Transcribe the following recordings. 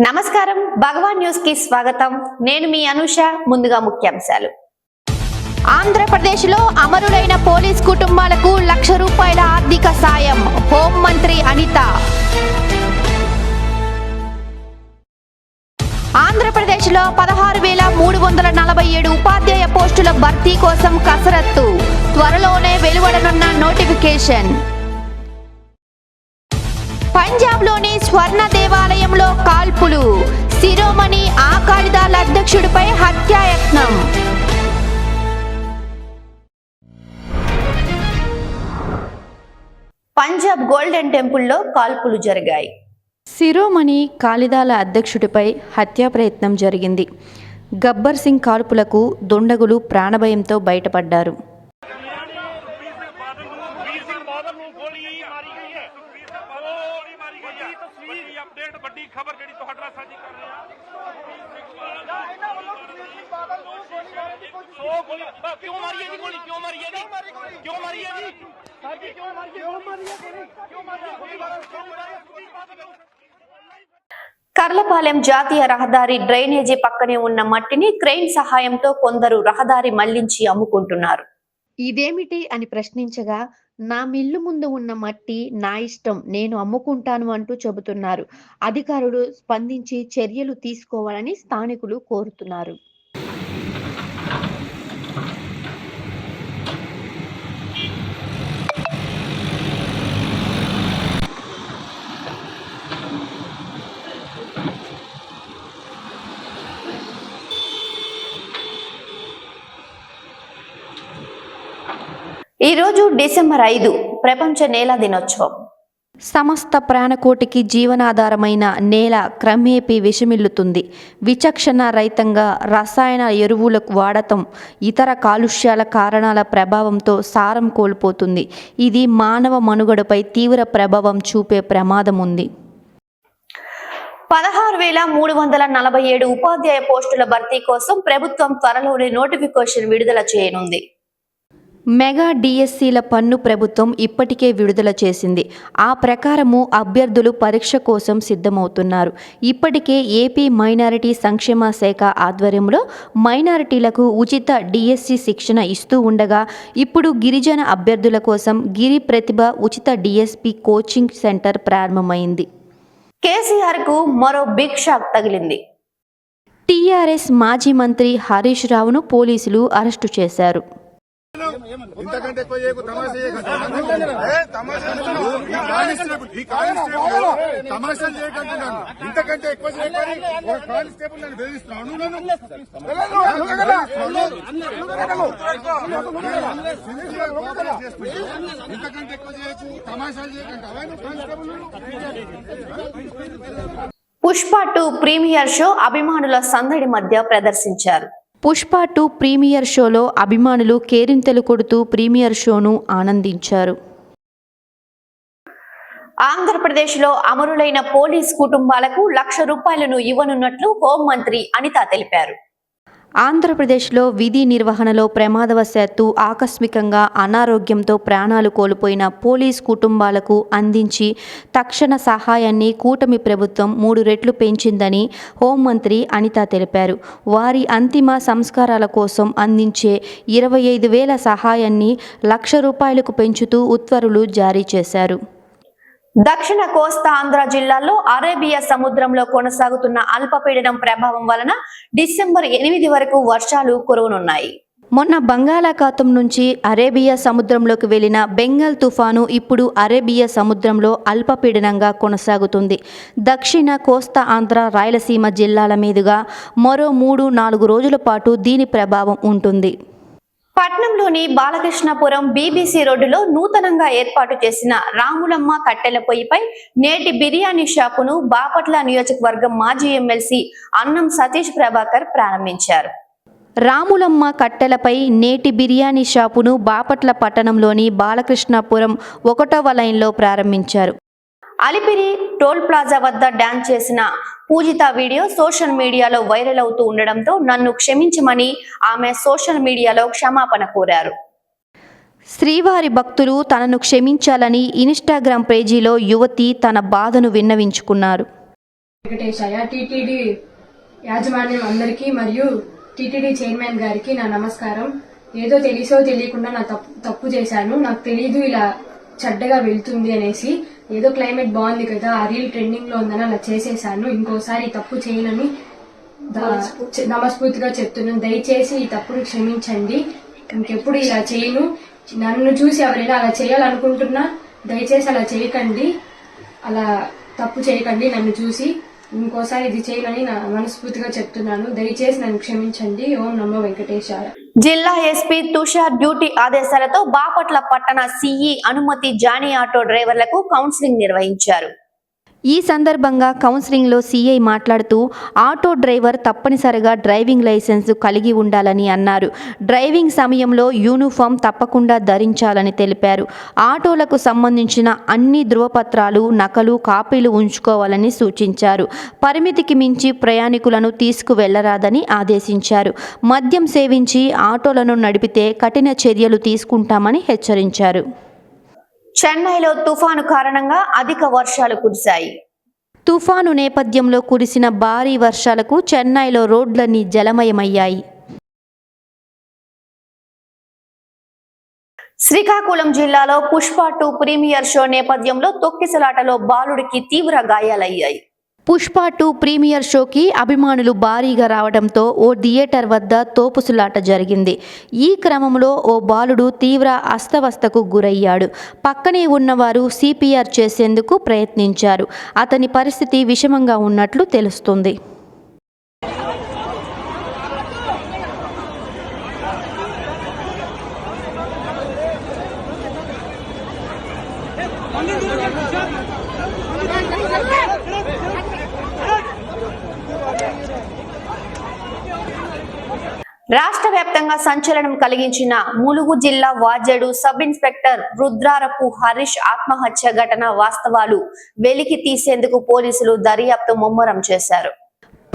నమస్కారం. భగవాన్ న్యూస్కి స్వాగతం. నేను మీ అనుష ముందుగా ముఖ్యాంశాలు. ఆంధ్రప్రదేశ్లో అమరులైన పోలీస్ కుటుంబాలకు లక్ష రూపాయల ఆర్థిక సాయం. హోంమంత్రి అనిత. ఆంధ్రప్రదేశ్లో పదహారు వేల మూడు వందల నలభై ఏడు ఉపాధ్యాయ పోస్టుల భర్తీ కోసం కసరత్తు. త్వరలోనే వెలువడనున్న నోటిఫికేషన్. పంజాబ్లోని స్వర్ణ దేవాలయంలో కాల్పులు. శిరోమణి ఆకాళిదాల అధ్యక్షుడిపై హత్యాయత్నం. పంజాబ్ గోల్డెన్ టెంపుల్లో కాల్పులు జరిగాయి. శిరోమణి కాళిదాల అధ్యక్షుడిపై హత్యా ప్రయత్నం జరిగింది. గబ్బర్ సింగ్ కాల్పులకు దుండగులు ప్రాణభయంతో బయటపడ్డారు. क्यों मारी है गोली? क्यों मारी है क्यों मारी है కర్లపాలెం జాతీయ రహదారి డ్రైనేజీ పక్కనే ఉన్న మట్టిని క్రెయిన్ సహాయంతో కొందరు రహదారి మళ్ళించి అమ్ముకుంటున్నారు. ఇదేమిటి అని ప్రశ్నించగా నా మిల్లు ముందు ఉన్న మట్టి నా ఇష్టం నేను అమ్ముకుంటాను అంటూ చెబుతున్నారు. అధికారులు స్పందించి చర్యలు తీసుకోవాలని స్థానికులు కోరుతున్నారు. ఈ రోజు డిసెంబర్ ఐదు ప్రపంచ నేల దినోత్సవం. సమస్త ప్రాణకోటికి జీవనాధారమైన నేల క్రమేపీ విషమిల్లుతుంది. విచక్షణ రహితంగా రసాయన ఎరువులకు వాడటం ఇతర కాలుష్యాల కారణాల ప్రభావంతో సారం కోల్పోతుంది. ఇది మానవ మనుగడపై తీవ్ర ప్రభావం చూపే ప్రమాదం ఉంది పదహారు వేల మూడు వందల నలభై ఏడు ఉపాధ్యాయ పోస్టుల భర్తీ కోసం ప్రభుత్వం త్వరలోనే నోటిఫికేషన్ విడుదల చేయనుంది. మెగా డిఎస్సీల పన్ను ప్రభుత్వం ఇప్పటికే విడుదల చేసింది. ఆ ప్రకారము అభ్యర్థులు పరీక్ష కోసం సిద్ధమవుతున్నారు. ఇప్పటికే ఏపీ మైనారిటీ సంక్షేమ శాఖ ఆధ్వర్యంలో మైనారిటీలకు ఉచిత డిఎస్సి శిక్షణ ఇస్తూ ఉండగా ఇప్పుడు గిరిజన అభ్యర్థుల కోసం గిరి ప్రతిభ ఉచిత డిఎస్పి కోచింగ్ సెంటర్ ప్రారంభమైంది. కేసీఆర్కు మరో బిగ్ షాక్ తగిలింది. టీఆర్ఎస్ మాజీ మంత్రి హరీష్ రావును పోలీసులు అరెస్టు చేశారు. ఇంతకంటే ఎక్కువ చేయకు తమాషా చేయకంటున్నాను ఎక్కువ చేయకని కానిస్టేబుల్ నన్ను. ఎక్కువ చేయొచ్చు తమాషాలు చేయకండి అవన్నీ constable Pushpa two premiere show అభిమానుల సందడి మధ్య ప్రదర్శించారు. పుష్ప టూ ప్రీమియర్ షోలో అభిమానులు కేరింతలు కొడుతూ ప్రీమియర్ షోను ఆనందించారు. ఆంధ్రప్రదేశ్లో అమరులైన పోలీస్ కుటుంబాలకు లక్ష రూపాయలను ఇవ్వనున్నట్లు హోంమంత్రి అనిత తెలిపారు. ఆంధ్రప్రదేశ్లో విధి నిర్వహణలో ప్రమాదవశాత్తు ఆకస్మికంగా అనారోగ్యంతో ప్రాణాలు కోల్పోయిన పోలీస్ కుటుంబాలకు అందించి తక్షణ సహాయాన్ని కూటమి ప్రభుత్వం మూడు రెట్లు పెంచిందని హోంమంత్రి అనిత తెలిపారు. వారి అంతిమ సంస్కారాల కోసం అందించే ఇరవై ఐదు వేల సహాయాన్ని లక్ష రూపాయలకు పెంచుతూ ఉత్తర్వులు జారీ చేశారు. దక్షిణ కోస్తా ఆంధ్ర జిల్లాలో అరేబియా సముద్రంలో కొనసాగుతున్న అల్పపీడనం ప్రభావం వలన డిసెంబర్ ఎనిమిది వరకు వర్షాలు కురవనున్నాయి. మొన్న బంగాళాఖాతం నుంచి అరేబియా సముద్రంలోకి వెళ్ళిన బెంగాల్ తుఫాను ఇప్పుడు అరేబియా సముద్రంలో అల్పపీడనంగా కొనసాగుతుంది. దక్షిణ కోస్తా ఆంధ్ర రాయలసీమ జిల్లాల మీదుగా మరో మూడు నాలుగు రోజుల పాటు దీని ప్రభావం ఉంటుంది. పట్నంలోని బాలకృష్ణపురం బీబీసీ రోడ్డులో నూతనంగా ఏర్పాటు చేసిన రాములమ్మ కట్టెల పొయ్యిపై నేటి బిర్యానీ షాపును బాపట్ల నియోజకవర్గం మాజీ ఎమ్మెల్సీ అన్నం సతీష్ ప్రభాకర్ ప్రారంభించారు. రాములమ్మ కట్టెలపై నేటి బిర్యానీ షాపును బాపట్ల పట్టణంలోని బాలకృష్ణపురం ఒకటవ లైన్లో ప్రారంభించారు. అలిపిరి టోల్ ప్లాజా వద్ద డాన్స్ చేసిన పూజిత వీడియో సోషల్ మీడియాలో వైరల్ అవుతూ ఉండడంతో నన్ను క్షమించమని ఆమె సోషల్ మీడియాలో క్షమాపణ కోరారు. శ్రీవారి భక్తులు తనను క్షమించాలని ఇన్స్టాగ్రామ్ పేజీలో యువతి తన బాధను విన్నవించుకున్నారు. టీటీడీ యాజమాన్యం అందరికీ మరియు టీటీడీ చైర్మన్ గారికి నా నమస్కారం. ఏదో తెలిసో తెలియకుండా నా తప్పు తప్పు చేశాను. నాకు తెలియదు ఇలా చెడ్డగా వెళ్తుంది అనేసి ఏదో క్లైమేట్ బాగుంది కదా ఆ రీల్ ట్రెండింగ్లో ఉందని అలా చేసేసాను. ఇంకోసారి ఈ తప్పు చేయనని నమస్ఫూర్తిగా చెప్తున్నాను. దయచేసి ఈ తప్పును క్షమించండి. ఇంకెప్పుడు ఇలా చేయను. నన్ను చూసి ఎవరైనా అలా చేయాలనుకుంటున్నా దయచేసి అలా చేయకండి. అలా తప్పు చేయకండి నన్ను చూసి. ఇంకోసారి ఇది చేయాలని నా మనస్ఫూర్తిగా చెప్తున్నాను. దయచేసి నన్ను క్షమించండి. ఓం నమో వెంకటేశాయ. జిల్లా ఎస్పీ తుషార్ డ్యూటీ ఆదేశాలతో బాపట్ల పట్టణ సిఈ అనుమతి జానీ ఆటో డ్రైవర్లకు కౌన్సిలింగ్ నిర్వహించారు. ఈ సందర్భంగా కౌన్సిలింగ్లో సీఐ మాట్లాడుతూ ఆటో డ్రైవర్ తప్పనిసరిగా డ్రైవింగ్ లైసెన్స్ కలిగి ఉండాలని అన్నారు. డ్రైవింగ్ సమయంలో యూనిఫామ్ తప్పకుండా ధరించాలని తెలిపారు. ఆటోలకు సంబంధించిన అన్ని ధృవపత్రాలు నకలు కాపీలు ఉంచుకోవాలని సూచించారు. పరిమితికి మించి ప్రయాణికులను తీసుకువెళ్ళరాదని ఆదేశించారు. మద్యం సేవించి ఆటోలను నడిపితే కఠిన చర్యలు తీసుకుంటామని హెచ్చరించారు. చెన్నైలో తుఫాను కారణంగా అధిక వర్షాలు కురిశాయి. తుఫాను నేపథ్యంలో కురిసిన భారీ వర్షాలకు చెన్నైలో రోడ్లన్నీ జలమయమయ్యాయి. శ్రీకాకుళం జిల్లాలో పుష్ప టూ ప్రీమియర్ షో నేపథ్యంలో తొక్కిసలాటలో బాలుడికి తీవ్ర గాయాలయ్యాయి. పుష్ప టూ ప్రీమియర్ షోకి అభిమానులు భారీగా రావడంతో ఓ థియేటర్ వద్ద తోపుసులాట జరిగింది. ఈ క్రమంలో ఓ బాలుడు తీవ్ర అస్తవస్తకు గురయ్యాడు. పక్కనే ఉన్నవారు సిపిఆర్ చేసేందుకు ప్రయత్నించారు. అతని పరిస్థితి విషమంగా ఉన్నట్లు తెలుస్తుంది. రాష్ట్ర వ్యాప్తంగా సంచలనం కలిగించిన ములుగు జిల్లా వాజేడు సబ్ ఇన్స్పెక్టర్ రుద్రారపు హరీష్ ఆత్మహత్య ఘటన వాస్తవాలు వెలికి తీసేందుకు పోలీసులు దర్యాప్తు ముమ్మరం చేశారు.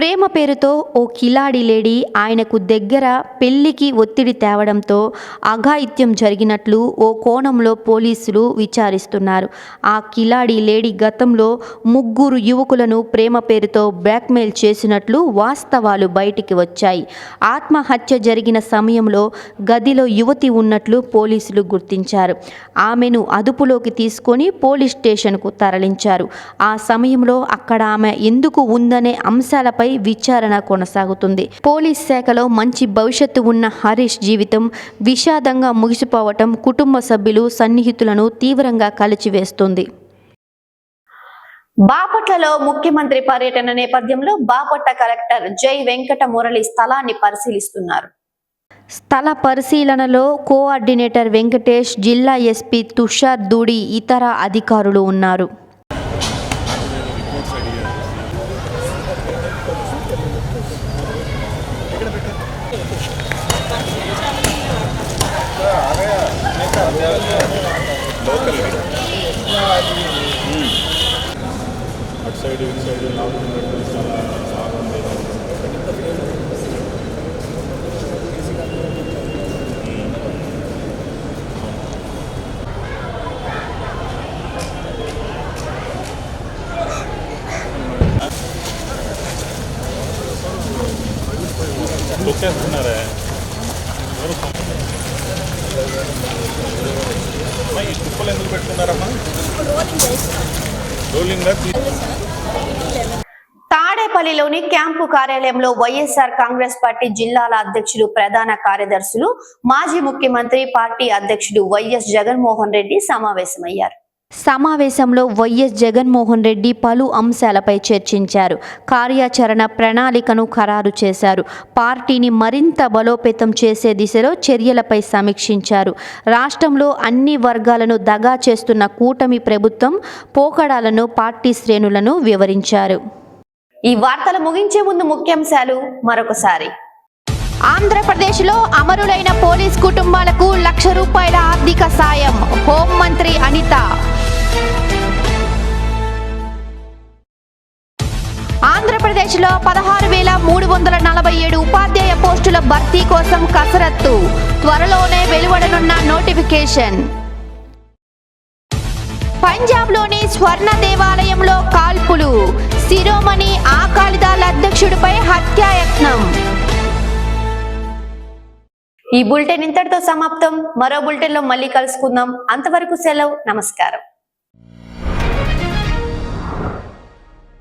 ప్రేమ పేరుతో ఓ కిలాడి లేడీ ఆయనకు దగ్గర పెళ్ళికి ఒత్తిడి తేవడంతో అఘాయిత్యం జరిగినట్లు ఓ కోణంలో పోలీసులు విచారిస్తున్నారు. ఆ కిలాడి లేడీ గతంలో ముగ్గురు యువకులను ప్రేమ పేరుతో బ్లాక్మెయిల్ చేసినట్లు వాస్తవాలు బయటికి వచ్చాయి. ఆత్మహత్య జరిగిన సమయంలో గదిలో యువతి ఉన్నట్లు పోలీసులు గుర్తించారు. ఆమెను అదుపులోకి తీసుకొని పోలీస్ స్టేషన్కు తరలించారు. ఆ సమయంలో అక్కడ ఆమె ఎందుకు ఉందనే అంశాలపై విచారణ కొనసాగుతుంది. పోలీస్ శాఖలో మంచి భవిష్యత్తు ఉన్న హరీష్ జీవితం విషాదంగా ముగిసిపోవటం కుటుంబ సభ్యులు సన్నిహితులను తీవ్రంగా కలిచివేస్తుంది. బాపట్లలో ముఖ్యమంత్రి పర్యటన నేపథ్యంలో బాపట్ల కలెక్టర్ జై వెంకట మురళి స్థలాన్ని పరిశీలిస్తున్నారు. స్థల పరిశీలనలో కోఆర్డినేటర్ వెంకటేష్ జిల్లా ఎస్పీ తుషార్ దూడి ఇతర అధికారులు ఉన్నారు. సైడ్ ఇటు సైడ్ నాలుగు ఉన్నట్టు చాలా బాగుంది చేస్తున్నారే? ఈ తుప్పలు ఎందుకు పెట్టుకున్నారమ్మా? రోలింగ్ తాడేపల్లిలోని క్యాంపు కార్యాలయంలో వైఎస్ఆర్ కాంగ్రెస్ పార్టీ జిల్లాల అధ్యక్షులు ప్రధాన కార్యదర్శులు మాజీ ముఖ్యమంత్రి పార్టీ అధ్యక్షుడు వైఎస్ జగన్మోహన్ రెడ్డి సమావేశమయ్యారు. సమావేశంలో వైఎస్ జగన్మోహన్ రెడ్డి పలు అంశాలపై చర్చించారు. కార్యాచరణ ప్రణాళికను ఖరారు చేశారు. పార్టీని మరింత బలోపేతం చేసే దిశలో చర్యలపై సమీక్షించారు. రాష్ట్రంలో అన్ని వర్గాలను దగా చేస్తున్న కూటమి ప్రభుత్వం పోకడాలను పార్టీ శ్రేణులను వివరించారు. ఈ వార్తలు ముగించే ముందు ముఖ్యాంశాలు మరొకసారి. ఆంధ్రప్రదేశ్లో అమరులైన పోలీస్ కుటుంబాలకు లక్ష రూపాయల ఆర్థిక సాయం. హోంమంత్రి అనిత ఆంధ్రప్రదేశ్లో పదహారు వేల మూడు వందల నలభై ఏడు ఉపాధ్యాయ పోస్టుల భర్తీ కోసం కసరత్తు. త్వరలోనే వెలువడనున్న నోటిఫికేషన్. పంజాబ్లోని స్వర్ణ దేవాలయంలో కాల్పులు. శిరోమణి ఆకాలిదాల అధ్యక్షుడిపై హత్యాయత్నం. ఈ బులెటిన్ ఇంతటితో సమాప్తం. మరో బులెటిన్లో మళ్ళీ కలుసుకుందాం. అంతవరకు సెలవు. నమస్కారం.